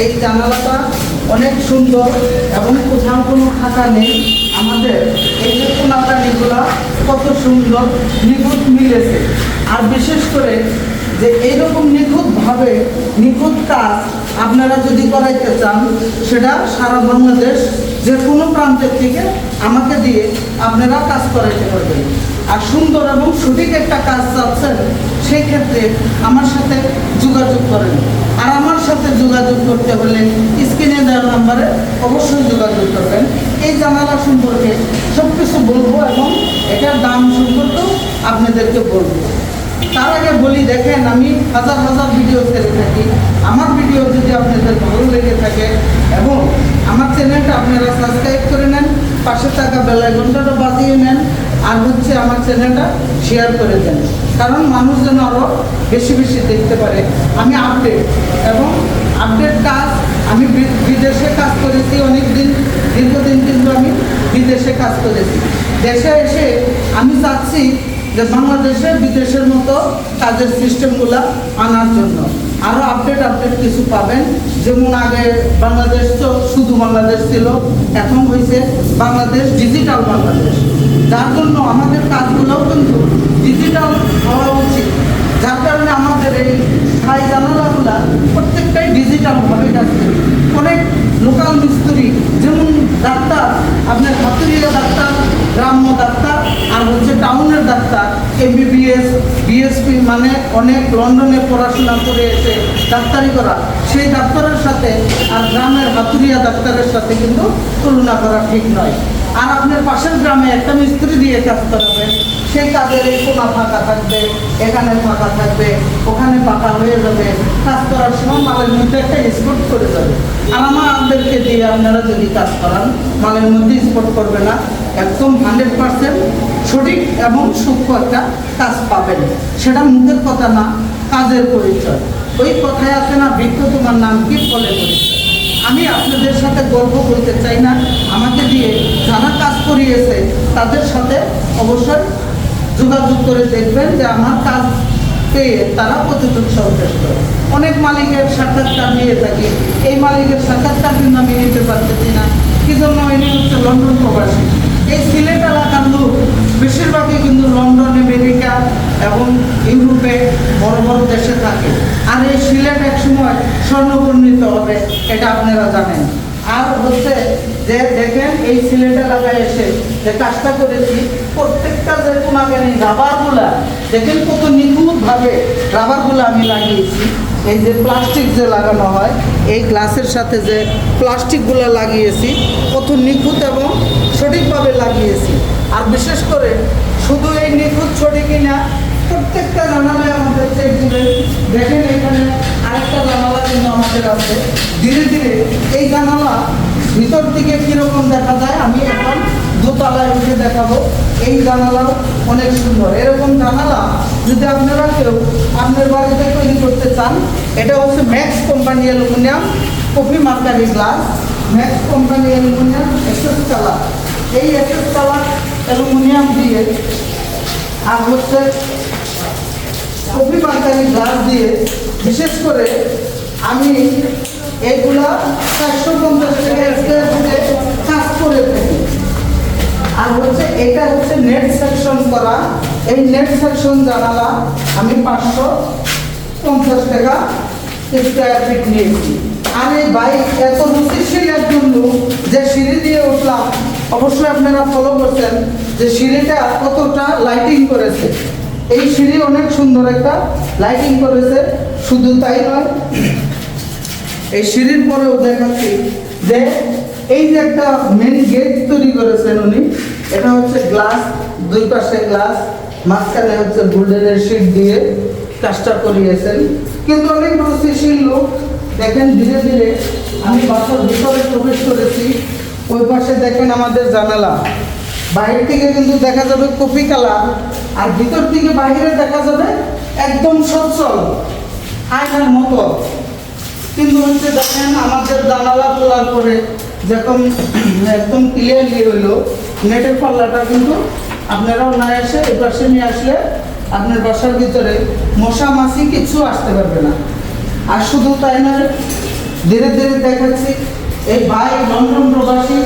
এই জানালাটা অনেক সুন্দর এবং কোথাও কোনো খাতা নেই। আমাদের এই যে কোনাকানিগুলা কত সুন্দর নিখুঁত মিলেছে। আর বিশেষ করে যে এইরকম নিখুঁতভাবে নিখুঁত কাজ আপনারা যদি করাইতে চান, সেটা সারা বাংলাদেশ যে কোনো প্রান্তের থেকে আমাকে দিয়ে আপনারা কাজ করাইতে পারবেন। আর সুন্দর এবং সঠিক একটা কাজ চাচ্ছেন সেই ক্ষেত্রে আমার সাথে যোগাযোগ করেন। আর আমার সাথে যোগাযোগ করতে হলে স্ক্রিনে দেওয়ার নাম্বারে অবশ্যই যোগাযোগ করবেন। এই জানালা সম্পর্কে সব কিছু বলব এবং এটার দাম সম্পর্কেও আপনাদেরকে বলব। তার আগে বলি, দেখেন আমি হাজার হাজার ভিডিও ছেড়ে থাকি। আমার ভিডিও যদি আপনাদের ভালো লেগে থাকে এবং আমার চ্যানেলটা আপনারা সাবস্ক্রাইব করে নেন, পাশে থাকা বেলায় ঘন্টাটা বাজিয়ে নেন আর হচ্ছে আমার চ্যানেলটা শেয়ার করে দেন। কারণ মানুষ যেন আরও বেশি বেশি দেখতে পারে। আমি আপডেট এবং আপডেট কাজ, আমি বিদেশে কাজ করেছি অনেক দিন দীর্ঘদিন কিন্তু আমি বিদেশে কাজ করেছি। দেশে এসে আমি চাচ্ছি যে বাংলাদেশে বিদেশের মতো কাজের সিস্টেমগুলো আনার জন্য। আরও আপডেট আপডেট কিছু পাবেন। যেমন আগে বাংলাদেশ তো শুধু বাংলাদেশ ছিল, এখন হয়েছে বাংলাদেশ ডিজিটাল বাংলাদেশ। যার জন্য আমাদের কাজগুলোও কিন্তু ডিজিটাল হওয়া উচিত। যার কারণে আমাদের এই স্থায়ী জানালাগুলা প্রত্যেকটাই ডিজিটালভাবে করি অনেক লোকাল মিস্ত্রি, যেমন ডাক্তার, আপনার হাতুরিয়া ডাক্তার, গ্রাম্য ডাক্তার, আর হচ্ছে টাউনের ডাক্তার এমবিবিএস বিএসপি মানে অনেক লন্ডনে পড়াশোনা করে এসে ডাক্তারি করা। সেই ডাক্তারের সাথে আর গ্রামের হাতুরিয়া ডাক্তারের সাথে কিন্তু তুলনা করা ঠিক নয়। আর আপনার পাশের গ্রামে একটা মিস্ত্রি দিয়ে কাজ করাবেন সেই কাজের এই কোনা ফাঁকা থাকবে, এখানে ফাঁকা থাকবে, ওখানে ফাঁকা হয়ে যাবে। কাজ করার সময় মালের মধ্যে একটা স্পট করে যাবে। আর আমাদেরকে দিয়ে আপনারা যদি কাজ করান, মালের মধ্যে স্পট করবে না। একদম হান্ড্রেড পার্সেন্ট সঠিক এবং সূক্ষ্ম একটা কাজ পাবেন। সেটা মুখের কথা না, কাজের পরিচয়। ওই কথায় আছে না, বৃক্ষ তোমার নাম কি ফলে পরিচয় আমি আপনাদের সাথে গল্প করতে চাই না। আমাকে দিয়ে যারা কাজ করিয়েছে, তাদের সাথে অবশ্যই যোগাযোগ করে দেখবেন যে আমার কাজ পেয়ে তারা কতটুকু সন্তুষ্ট অনেক মালিকের সাক্ষাৎকার নিয়ে থাকি। এই মালিকের সাক্ষাৎকার কিন্তু আমি নিতে পারতেছি না। কি জন্য? ইনি হচ্ছে লন্ডন প্রবাসী। এই সিলেট এলাকার লোক, বেশিরভাগই কিন্তু লন্ডন আমেরিকা এবং দেশে থাকে। আর এই সিলেট এক সময় স্বর্ণবর্ণিত হবে, এটা আপনারা জানেন। আর হচ্ছে যে দেখেন, এই সিলেট এলাকায় এসে যে কাজটা করেছি, প্রত্যেকটা যে কোনাকানি রাবারগুলা, দেখেন কত নিখুঁতভাবে রাবারগুলো আমি লাগিয়েছি। এই যে প্লাস্টিক যে লাগানো হয়, এই গ্লাসের সাথে যে প্লাস্টিকগুলো লাগিয়েছি, কত নিখুঁত এবং সঠিকভাবে লাগিয়েছি। আর বিশেষ করে শুধু এই নিখুঁত সঠিকই না প্রত্যেকটা জানালায় আমাদের চেক দেখেন এখানে আরেকটা জানালা কিন্তু আমাদের আছে। ধীরে ধীরে এই জানালা ভিতর দিকে কীরকম দেখা যায়, আমি এখন দোতলায় উঠে দেখাবো। এই জানালাও অনেক সুন্দর। এরকম জানালা যদি আপনারা কেউ আপনার বাড়িতে তৈরি করতে চান, এটা হচ্ছে Max company aluminium coffee mercury glass. Max company aluminium SS colour এই এসএস কালার অ্যালুমিনিয়াম দিয়ে আর হচ্ছে কফি মার্কারি গ্লাস দিয়ে বিশেষ করে আমি এগুলা চারশো পঞ্চাশ টাকা স্কোয়ার কাজ করে থাকি। আর হচ্ছে এটা হচ্ছে নেট সেকশন করা। এই নেট সেকশন জানালা আমি পাঁচশো পঞ্চাশ টাকা স্কোয়ার ফিট নিয়েছি। আর এই বাইক এত রুচিশীল একজন লোক যে সিঁড়ি দিয়ে উঠলাম। অবশ্যই আপনারা ফলো করছেন যে সিঁড়িটা কতটা লাইটিং করেছে। এই সিঁড়ি অনেক সুন্দর একটা লাইটিং করেছে, শুধু তাই নয়, এই সিঁড়ির পরেও দেখাচ্ছি যে এই যে একটা মেন গেট তৈরি করেছেন উনি, এটা হচ্ছে গ্লাস দুই পাশে গ্লাস মাঝখানে হচ্ছে গোল্ডেনের শিট দিয়ে কাজটা করিয়েছেন। কিন্তু অনেক রুচিশীল লোক, দেখেন ধীরে ধীরে আমি বাসার ভিতরে প্রবেশ করেছি, ওই পাশে দেখেন আমাদের জানালা। বাইরে থেকে কিন্তু দেখা যাবে কপি কালার আর ভিতর থেকে বাইরে দেখা যাবে একদম সচ্ছল, আয়নার মতো। কিন্তু হচ্ছে দেখেন আমাদের জানালা তোলার পরে যখন একদম ক্লিয়ারলি হইল, নেটের পাল্লাটা কিন্তু আপনারাও না এসে এই পাশে নিয়ে আসলে আপনার বাসার ভিতরে মশা মাছি কিছু আসতে পারবে না। আর শুধু তাই নয় ধীরে ধীরে দেখাচ্ছি, এই ভাই লন্ডন প্রবাসী,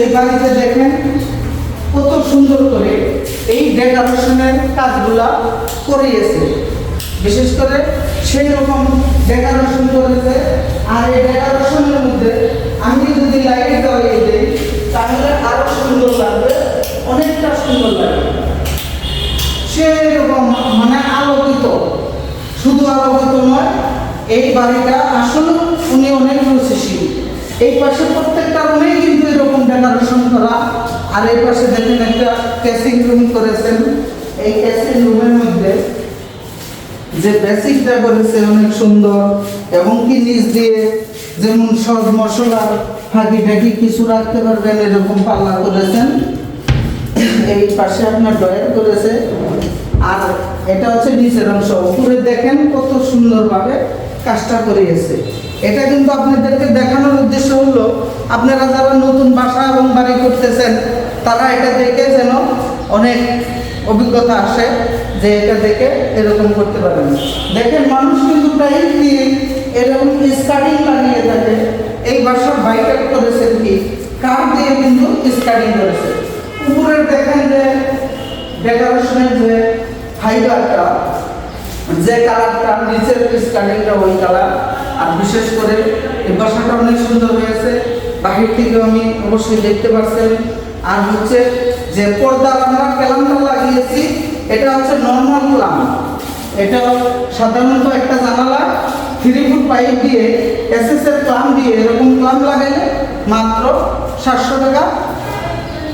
এই বাড়িতে দেখেন কত সুন্দর করে এই ডেকোরেশনের কাজগুলা করিয়েছে। বিশেষ করে সেই রকম ডেকোরেশন করেছে। আর এই ডেকোরেশনের মধ্যে আমি যদি লাইট জ্বালিয়ে দিই, তাহলে আরও সুন্দর লাগবে, অনেকটা সুন্দর লাগবে। সেরকম মানে আলোকিত, শুধু আলোকিত নয়, এই বাড়িটা আসলে উনি অনেক রুচিশীল। এই পাশে প্রত্যেকটা রুমেই কিন্তু এরকম ডেকোরেশন করা আর এই পাশে দেখেন একটা ক্যাসিং রুম করেছেন। এই ক্যাসিং রুমের মধ্যে যে বেসিকটা করেছে অনেক সুন্দর এবং কি নিচ দিয়ে যেমন সব মশলা ফাঁকি ফাঁকি কিছু রাখতে পারবেন, এরকম পাল্লা করেছেন। এই পাশে আপনার ডয়ার করেছে। আর এটা হচ্ছে নিচের অংশ। উপরে দেখেন কত সুন্দরভাবে কাজটা করিয়েছে। এটা কিন্তু আপনাদেরকে দেখানোর উদ্দেশ্য হলো, আপনারা যারা নতুন বাসা এবং বাড়ি করতেছেন তারা এটা দেখে যেন অনেক অভিজ্ঞতা আসে যে এটা দেখে এরকম করতে পারেন দেখেন, মানুষ কিন্তু প্রায় দিয়ে এরকম স্কার্টিং লাগিয়ে থাকে। এই বাসার বাইকার করেছেন কি? কার দিয়ে কিন্তু স্কার্টিং করেছে? উপরের দেখেন যে ডেকোরেশনের যে ফাইবারটা যে কালারটা নিচের স্কার্টিংটা ওই কালার আর বিশেষ করে এই বাসাটা অনেক সুন্দর হয়েছে। বাহির থেকে আমি অবশ্যই দেখতে পাচ্ছেন আর হচ্ছে যে পর্দা আমরা ক্যালামটা লাগিয়েছি, এটা হচ্ছে নর্মাল ক্লাম। এটা সাধারণত একটা জানালা থ্রি ফুট পাইপ দিয়ে এর ক্লাম দিয়ে এরকম ক্লাম লাগাইলে মাত্র সাতশো টাকা।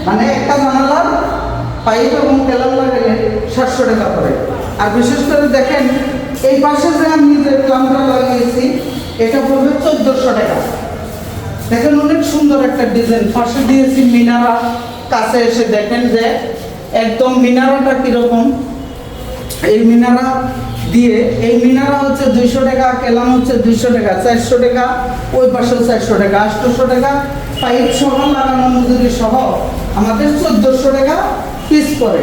মানে একটা জানালার পাইপ এবং তেলাম লাগালে সাতশো টাকা পড়ে আর বিশেষ করে দেখেন, এই পাশে যে আমি যে ক্লামটা লাগিয়েছি, এটা পড়বে চোদ্দোশো টাকা। সুন্দর একটা ডিজাইন পাশে দিয়েছি মিনারা। কাছে এসে দেখেন যে একদম মিনারাটা কীরকম। এই মিনারা দিয়ে, এই মিনারা হচ্ছে দুইশো টাকা, কেলাম হচ্ছে দুইশো টাকা, চারশো টাকা, ওই পাশেও চারশো টাকা, আটশোশো টাকা। পাইপ সহ লাগানো মজুরি সহ আমাদের চোদ্দোশো টাকা পিস পড়ে।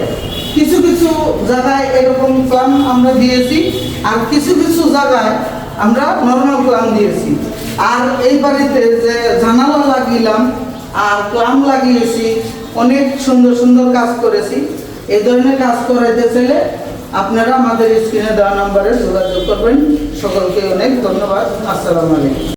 কিছু কিছু জায়গায় এরকম ক্লাম আমরা দিয়েছি, আর কিছু কিছু জায়গায় আমরা নর্মাল ক্লাম দিয়েছি। আর এই বাড়িতে যে জানালা লাগিলাম আর প্লাম লাগিয়েছি, অনেক সুন্দর সুন্দর কাজ করেছি। এই ধরনের কাজ করাইতে চাইলে আপনারা আমাদের স্ক্রিনে দেওয়া নাম্বারে যোগাযোগ করবেন। সকলকে অনেক ধন্যবাদ। আসসালামু আলাইকুম।